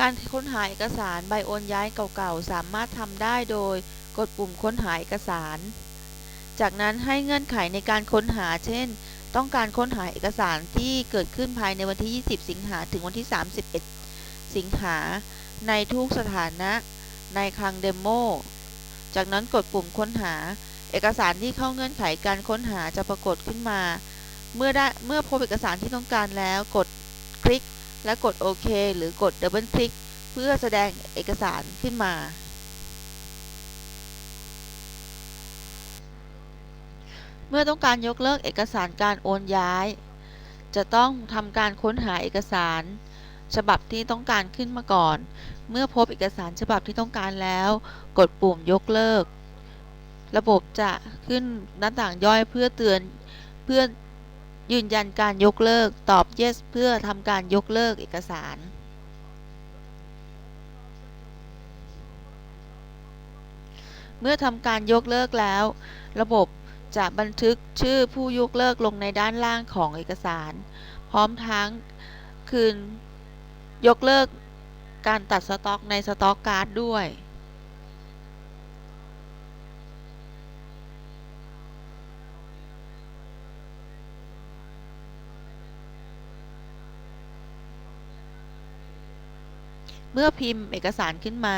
การค้นหาเอกสารใบโอนย้ายเก่าๆ สามารถทำได้โดยกดปุ่มค้นหาเอกสาร จากนั้นให้เงื่อนไขในการค้นหา เช่น ต้องการค้นหาเอกสารที่เกิดขึ้นภายในวันที่ 20 สิงหาถึงวันที่ 31 สิงหา ในทุกสถานะ ในคลังเดโม จากนั้นกดปุ่มค้นหา เอกสารที่เข้าเงื่อนไขการค้นหาจะปรากฏขึ้นมา เมื่อได้เมื่อพบเอกสารที่ต้องการแล้วกด และกดโอเคหรือกดดับเบิลคลิกเพื่อแสดงเอกสารขึ้นมา เมื่อต้องการยกเลิกเอกสารการโอนย้าย จะต้องทำการค้นหาเอกสาร ฉบับที่ต้องการขึ้นมาก่อน เมื่อพบเอกสารฉบับที่ต้องการแล้ว กดปุ่มยกเลิก ระบบจะขึ้นหน้าต่างย่อยเพื่อเตือนเพื่อ ยืนยันการยกเลิก ตอบ yes เพื่อทำการยกเลิกเอกสาร เมื่อทำการยกเลิกแล้ว ระบบจะบันทึกชื่อผู้ยกเลิกลงในด้านล่างของเอกสาร พร้อมทั้งคืนยกเลิกการตัดสต็อกในสต็อกการ์ดด้วย เมื่อพิมพ์เอกสารขึ้นมา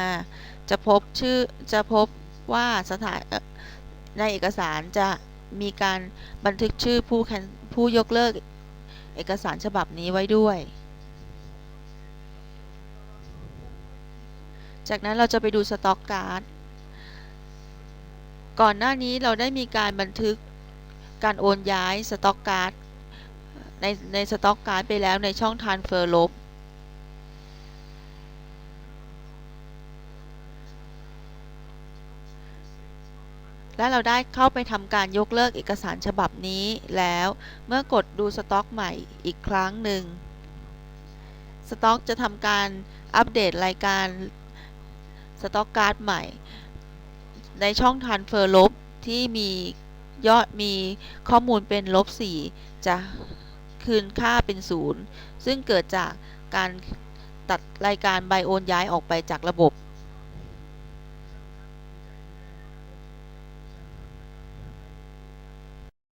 จะพบชื่อจะพบว่าสถานในเอกสารจะมีการบันทึกชื่อผู้ผู้ยกเลิกเอกสารฉบับนี้ไว้ด้วย จากนั้นเราจะไปดูสต็อกการ์ด ก่อนหน้านี้เราได้มีการบันทึกการโอนย้ายสต็อกการ์ดในในสต็อกการ์ดไปแล้วในช่อง transfer ลบ และเราได้เข้าไปทำการยกเลิกเอกสารฉบับนี้แล้ว เมื่อกดดูสต็อกใหม่อีกครั้งหนึ่ง สต็อกจะทำการอัปเดตรายการสต็อกการ์ดใหม่ ในช่อง transfer ลบที่มียอดมีข้อมูลเป็นลบ 4 จะคืนค่าเป็น 0 ซึ่งเกิดจากการตัดรายการใบโอนย้ายออกไปจากระบบ